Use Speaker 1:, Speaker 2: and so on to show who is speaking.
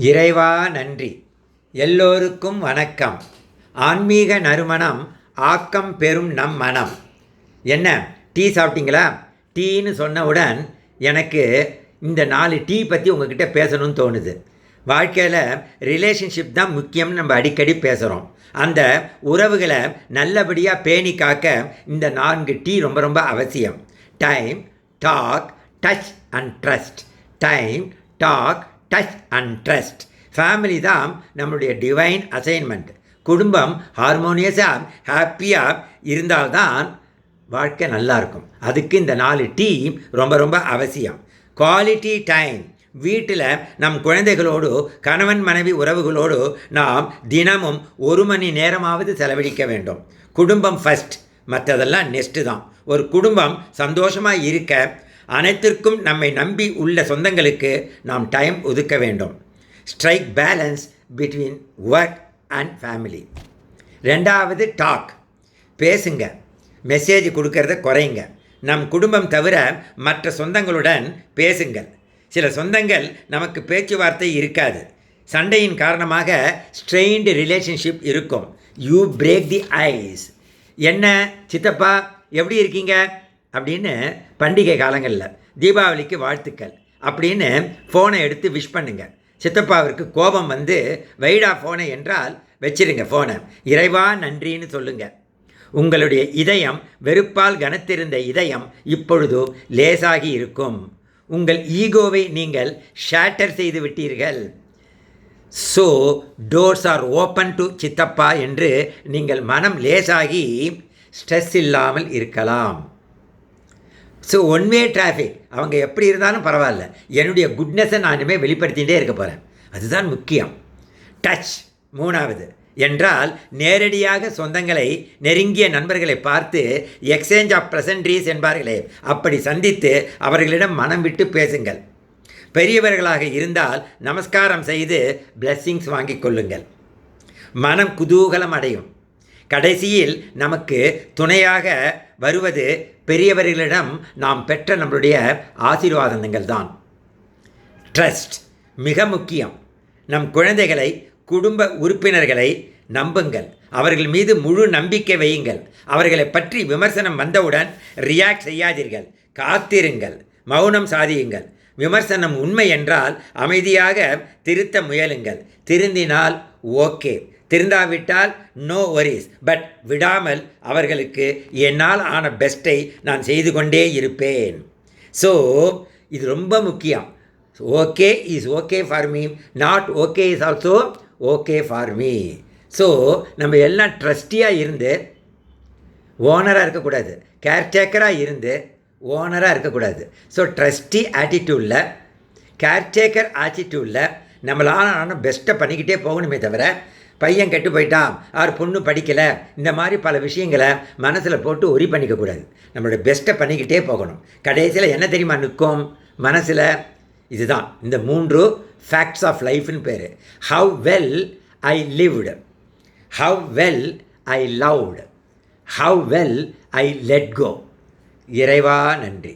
Speaker 1: இறைவா நன்றி. எல்லோருக்கும் வணக்கம். ஆன்மீக நறுமணம் ஆக்கம் பெறும் நம் மனம். என்ன டீ சாப்பிட்டீங்களா? டீன்னு சொன்னவுடன் எனக்கு இந்த நாலு டீ பற்றி உங்ககிட்ட பேசணும்னு தோணுது. வாழ்க்கையில் ரிலேஷன்ஷிப் தான் முக்கியம்னு நம்ம அடிக்கடி பேசுகிறோம் அந்த உறவுகளை நல்லபடியாக பேணி காக்க இந்த நான்கு டீ ரொம்ப ரொம்ப அவசியம். Time talk touch and trust time talk touch and trust family தான் நம்மளுடைய டிவைன் அசைன்மெண்ட் குடும்பம் ஹார்மோனியஸாக ஹாப்பியாக இருந்தால்தான் வாழ்க்கை நல்லா இருக்கும். அதுக்கு இந்த நாலு டீ ரொம்ப ரொம்ப அவசியம். குவாலிட்டி டைம் வீட்டில் நம் குழந்தைகளோடு கணவன் மனைவி உறவுகளோடு நாம் தினமும் ஒரு மணி நேரமாவது செலவழிக்க வேண்டும். குடும்பம் ஃபஸ்ட் மற்றதெல்லாம் நெஸ்ட்டு தான். ஒரு குடும்பம் சந்தோஷமாக இருக்க அனைத்திற்கும் நம்மை நம்பி உள்ள சொந்தங்களுக்கு நாம் டைம் ஒதுக்க வேண்டும். Strike balance between work and family ரெண்டாவது டாக் பேசுங்க. மெசேஜ் கொடுக்கறத குறைங்க. நம் குடும்பம் தவிர மற்ற சொந்தங்களுடன் பேசுங்கள். சில சொந்தங்கள் நமக்கு பேச்சுவார்த்தை இருக்காது. சண்டையின் காரணமாக ஸ்ட்ரெயின்டு ரிலேஷன்ஷிப் இருக்கும். யூ பிரேக் தி ஐஸ் என்ன சித்தப்பா எப்படி இருக்கீங்க? அப்படின்னு பண்டிகை காலங்களில் தீபாவளிக்கு வாழ்த்துக்கள் அப்படின்னு ஃபோனை எடுத்து விஷ் பண்ணுங்க. சித்தப்பாவிற்கு கோபம் வந்து வைடா ஃபோனை என்றால் வச்சிருங்க ஃபோனை இறைவா நன்றின்னு சொல்லுங்கள் உங்களுடைய இதயம் வெறுப்பால் கனத்திருந்த இதயம் இப்பொழுது லேசாகி இருக்கும். உங்கள் ஈகோவை நீங்கள் ஷேட்டர் செய்து விட்டீர்கள். So doors are open to சித்தப்பா என்று நீங்கள் மனம் லேசாகி ஸ்ட்ரெஸ் இல்லாமல் இருக்கலாம். ஸோ ஒன் வே டிராஃபிக் அவங்க எப்படி இருந்தாலும் பரவாயில்ல. என்னுடைய குட்னஸை நான் இனிமேல் வெளிப்படுத்திகிட்டே இருக்க போகிறேன் அதுதான் முக்கியம். டச் மூணாவது. என்றால் நேரடியாக சொந்தங்களை நெருங்கிய நண்பர்களை பார்த்து எக்ஸ்சேஞ்ச் ஆஃப் ப்ரெசன்ட்ரீஸ் என்பார்களே அப்படி சந்தித்து அவர்களிடம் மனம் விட்டு பேசுங்கள். பெரியவர்களாக இருந்தால் நமஸ்காரம் செய்து பிளெஸ்ஸிங்ஸ் வாங்கிக் கொள்ளுங்கள். மனம் குதூகலம் அடையும். கடைசியில் நமக்கு துணையாக வருவது பெரியவர்களிடம் நாம் பெற்ற நம்மளுடைய ஆசீர்வாதங்கள் தான் ட்ரஸ்ட் மிக முக்கியம். நம் குழந்தைகளை குடும்ப உறுப்பினர்களை நம்புங்கள். அவர்கள் மீது முழு நம்பிக்கை வையுங்கள். அவர்களை பற்றி விமர்சனம் வந்தவுடன் ரியாக்ட் செய்யாதீர்கள். காத்திருங்கள். மௌனம் சாதியுங்கள். விமர்சனம் உண்மை என்றால் அமைதியாக திருத்த முயலுங்கள். திருந்தினால் ஓகே திருந்தாவிட்டால் நோ ஒரிஸ் பட் விடாமல் அவர்களுக்கு என்னால் ஆன பெஸ்ட்டை நான் செய்து கொண்டே இருப்பேன். ஸோ இது ரொம்ப முக்கியம். Okay is okay for me not okay is also okay for me so நம்ம எல்லாம் ட்ரஸ்டியாக இருந்து ஓனராக இருக்கக்கூடாது. கேர்டேக்கராக இருந்து ஓனராக இருக்கக்கூடாது. ஸோ ட்ரஸ்டி ஆட்டிடியூடில் கேர்டேக்கர் ஆட்டிடியூடில் நம்மளால் ஆனால் பெஸ்ட்டை பண்ணிக்கிட்டே போகணுமே தவிர பையன் கெட்டு போயிட்டான் ஆறு பொண்ணு படிக்கலை இந்த மாதிரி பல விஷயங்களை மனசில் போட்டு ஒரி பண்ணிக்கக்கூடாது நம்மளோட பெஸ்ட்டை பண்ணிக்கிட்டே போகணும். கடைசியில் என்ன தெரியுமா நிற்கும் மனசில் இதுதான். இந்த மூன்று ஃபேக்ட்ஸ் ஆஃப் லைஃப்னு பேர். How well I lived how well I loved how well I let go இறைவா நன்றி.